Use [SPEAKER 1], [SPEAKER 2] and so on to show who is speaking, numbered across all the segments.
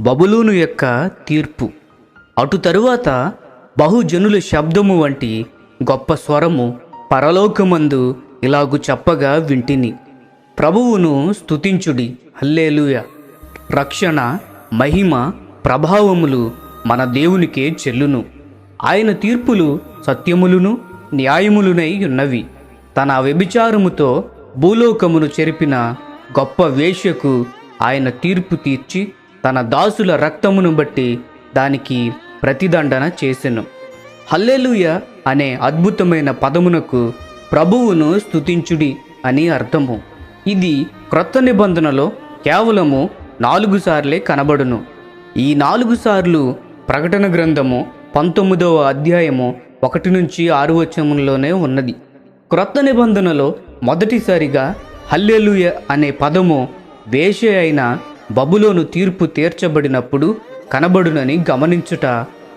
[SPEAKER 1] బబులూను యొక్క తీర్పు. అటు తరువాత బహుజనుల శబ్దము వంటి గొప్ప స్వరము పరలోకమందు ఇలాగు చెప్పగా వింటిని. ప్రభువును స్తుతించుడి. హల్లేలుయ. రక్షణ మహిమ ప్రభావములు మన దేవునికే చెల్లును. ఆయన తీర్పులు సత్యములును న్యాయములునై ఉన్నవి. తన వ్యభిచారముతో భూలోకమును చెరిపిన గొప్ప వేష్యకు ఆయన తీర్పు తీర్చి తన దాసుల రక్తమును బట్టి దానికి ప్రతిదండన చేసెను. హల్లెలూయ అనే అద్భుతమైన పదమునకు ప్రభువును స్తుతించుడి అని అర్థము. ఇది క్రొత్త నిబంధనలో కేవలము నాలుగు సార్లే కనబడును. ఈ నాలుగు సార్లు ప్రకటన గ్రంథము పంతొమ్మిదవ అధ్యాయము ఒకటి నుంచి ఆరు వచనములోనే ఉన్నది. క్రొత్త నిబంధనలో మొదటిసారిగా హల్లెలూయ అనే పదము వేష అయిన బబులోను తీర్పు తీర్చబడినప్పుడు కనబడునని గమనించుట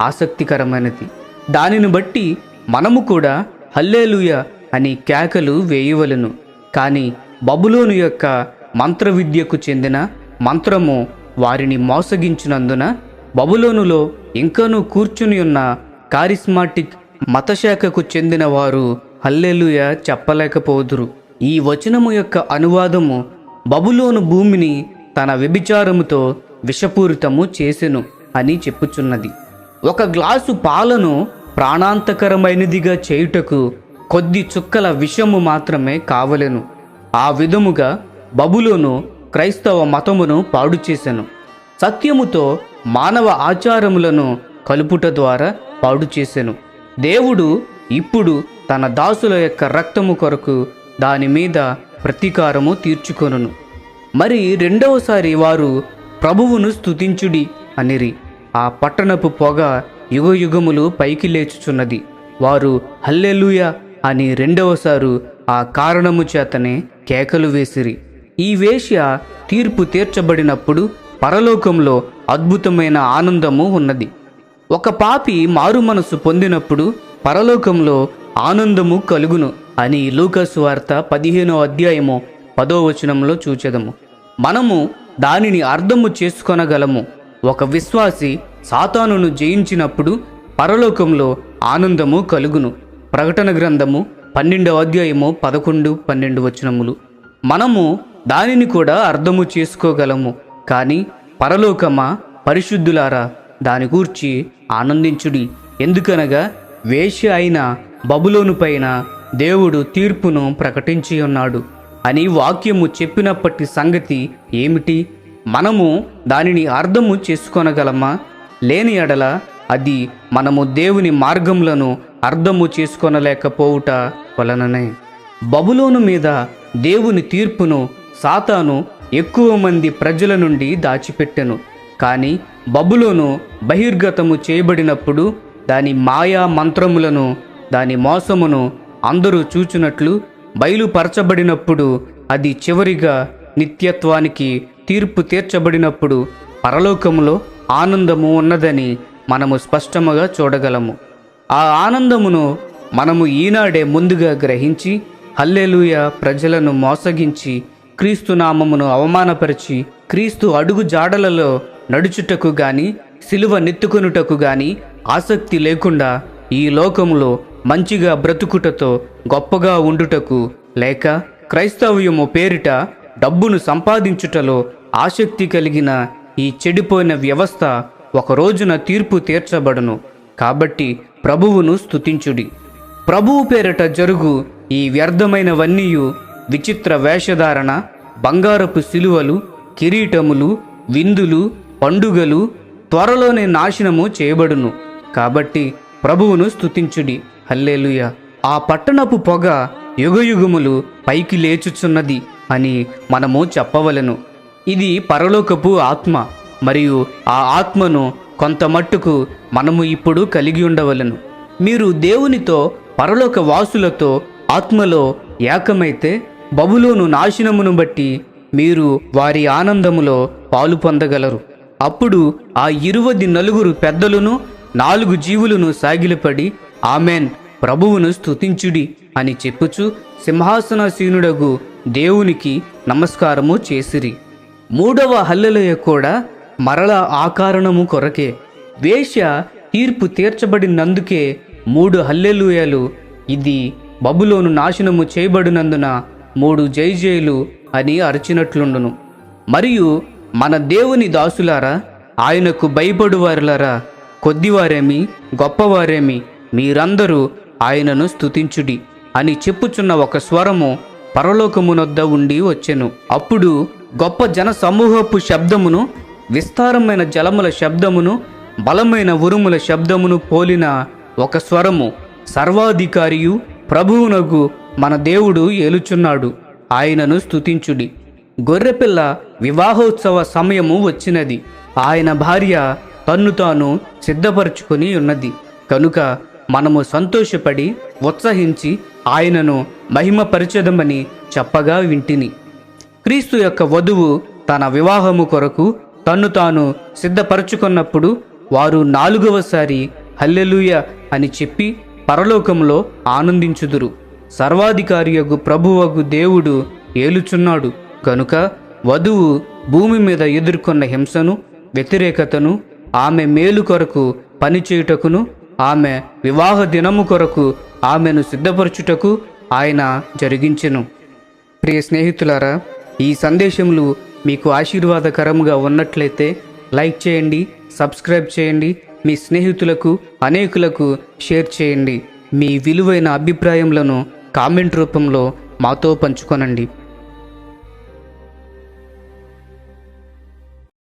[SPEAKER 1] ఆసక్తికరమైనది. దానిని బట్టి మనము కూడా హల్లేలుయ అని కేకలు వేయవలను. కానీ బబులోను యొక్క మంత్ర విద్యకు చెందిన మంత్రము వారిని మోసగించినందున బబులోనులో ఇంకనూ కూర్చుని ఉన్న కారిస్మాటిక్ మతశాఖకు చెందిన వారు హల్లెలూయ చెప్పలేకపోదురు. ఈ వచనము యొక్క అనువాదము బబులోను భూమిని తన వ్యభిచారముతో విషపూరితము చేసెను అని చెప్పుచున్నది. ఒక గ్లాసు పాలను ప్రాణాంతకరమైనదిగా చేయుటకు కొద్ది చుక్కల విషము మాత్రమే కావలెను. ఆ విధముగా బబులోను క్రైస్తవ మతమును పాడు చేసెను సత్యముతో మానవ ఆచారములను కలుపుట ద్వారా పాడు చేసెను దేవుడు ఇప్పుడు తన దాసుల యొక్క రక్తము కొరకు దాని మీద ప్రతీకారము తీర్చుకొనును. మరి రెండవసారి వారు ప్రభువును స్తుతించుడి అనిరి. ఆ పట్టణపు పొగ యుగయుగములు పైకి లేచుచున్నది. వారు హల్లెలూయ అని రెండవసారు ఆ కారణము చేతనే కేకలు వేసిరి. ఈ వేశ్య తీర్పు తీర్చబడినప్పుడు పరలోకంలో అద్భుతమైన ఆనందము ఉన్నది. ఒక పాపి మారు మనసు పొందినప్పుడు పరలోకంలో ఆనందము కలుగును అని లూకస్ వార్త పదిహేనో అధ్యాయము పదో వచనంలో చూచెదము. మనము దానిని అర్థము చేసుకొనగలము. ఒక విశ్వాసి సాతానును జయించినప్పుడు పరలోకంలో ఆనందము కలుగును. ప్రకటన గ్రంథము పన్నెండవ అధ్యాయము పదకొండు పన్నెండు వచనములు. మనము దానిని కూడా అర్థము చేసుకోగలము. కానీ పరలోకమా? పరిశుద్ధులారా దాని గూర్చి ఆనందించుడి. ఎందుకనగా వేష అయిన బబులోను పైన దేవుడు తీర్పును ప్రకటించి ఉన్నాడు. అని వాక్యము చెప్పినప్పటి సంగతి ఏమిటి? మనము దానిని అర్థము చేసుకొనగలమా? లేని ఎడల అది మనము దేవుని మార్గములను అర్థము చేసుకొనలేకపోవుట వలననే. బబులోను మీద దేవుని తీర్పును సాతాను ఎక్కువ మంది ప్రజల నుండి దాచిపెట్టెను. కానీ బబులోను బహిర్గతము చేయబడినప్పుడు దాని మాయా మంత్రములను దాని మోసమును అందరూ చూచునట్లు బయలుపరచబడినప్పుడు అది చివరిగా నిత్యత్వానికి తీర్పు తీర్చబడినప్పుడు పరలోకములో ఆనందము ఉన్నదని మనము స్పష్టముగా చూడగలము. ఆ ఆనందమును మనము ఈనాడే ముందుగా గ్రహించి హల్లెలూయ ప్రజలను మోసగించి క్రీస్తు నామమును అవమానపరిచి క్రీస్తు అడుగు జాడలలో నడుచుటకు గాని సిలువ నెత్తుకొనుటకు గాని ఆసక్తి లేకుండా ఈ లోకములో మంచిగా బ్రతుకుటతో గొప్పగా ఉండుటకు లేక క్రైస్తవ్యము పేరిట డబ్బును సంపాదించుటలో ఆసక్తి కలిగిన ఈ చెడిపోయిన వ్యవస్థ ఒక రోజున తీర్పు తీర్చబడును. కాబట్టి ప్రభువును స్థుతించుడి ప్రభువు పేరిట జరుగు ఈ వ్యర్థమైనవన్నీయు విచిత్ర వేషధారణ బంగారపు సిలువలు కిరీటములు విందులు పండుగలు త్వరలోనే నాశనము చేయబడును. కాబట్టి ప్రభువును స్థుతించుడి హల్లేలుయ. ఆ పట్టణపు పొగ యుగయుగములు పైకి లేచుచున్నది అని మనము చెప్పవలెను. ఇది పరలోకపు ఆత్మ మరియు ఆ ఆత్మను కొంత మట్టుకు మనము ఇప్పుడు కలిగి ఉండవలెను. మీరు దేవునితో పరలోక వాసులతో ఆత్మలో ఏకమైతే బబులోను నాశనమును బట్టి మీరు వారి ఆనందములో పాలు పొందగలరు. అప్పుడు ఆ ఇరువది నలుగురు పెద్దలను నాలుగు జీవులను సాగిలపడి ఆమెన్. ప్రభువును స్తుతించుడి అని చెప్పుచు సింహాసనాసీనుడగు దేవునికి నమస్కారము చేసిరి. మూడవ హల్లెలూయ కూడా మరల ఆకారణము కొరకే. వేశ్య తీర్పు తీర్చబడినందుకే మూడు హల్లెలూయలు ఇది బబులోను నాశనము చేయబడినందున మూడు జైజేలు అని అరచినట్లుండును. మరియు మన దేవుని దాసులారా ఆయనకు భయపడువారులారా కొద్దివారేమి గొప్పవారేమి మీరందరూ ఆయనను స్తుతించుడి అని చెప్పుచున్న ఒక స్వరము పరలోకమునొద్ద ఉండి వచ్చెను. అప్పుడు గొప్ప జన సమూహపు శబ్దమును విస్తారమైన జలముల శబ్దమును బలమైన ఉరుముల శబ్దమును పోలిన ఒక స్వరము సర్వాధికారియు ప్రభువునకు మన దేవుడు ఏలుచున్నాడు. ఆయనను స్తుతించుడి. గొర్రెపిల్ల వివాహోత్సవ సమయము వచ్చినది. ఆయన భార్య తన్ను తాను సిద్ధపరచుకొని ఉన్నది. కనుక మనము సంతోషపడి ఉత్సహించి ఆయనను మహిమపరచదమని చెప్పగా వింటిని. క్రీస్తు యొక్క వధువు తన వివాహము కొరకు తన్ను తాను సిద్ధపరచుకున్నప్పుడు వారు నాలుగవసారి హల్లెలూయ అని చెప్పి పరలోకంలో ఆనందించుదురు. సర్వాధికారియగు ప్రభువగు దేవుడు ఏలుచున్నాడు. కనుక వధువు భూమి మీద ఎదుర్కొన్న హింసను వ్యతిరేకతను ఆమె మేలు కొరకు పనిచేయుటకును ఆమె వివాహ దినము కొరకు ఆమెను సిద్ధపరచుటకు ఆయన జరిగించెను. ప్రియ స్నేహితులారా ఈ సందేశములు మీకు ఆశీర్వాదకరముగా ఉన్నట్లయితే లైక్ చేయండి సబ్స్క్రైబ్ చేయండి మీ స్నేహితులకు అనేకులకు షేర్ చేయండి. మీ విలువైన అభిప్రాయములను కామెంట్ రూపంలో మాతో పంచుకొనండి.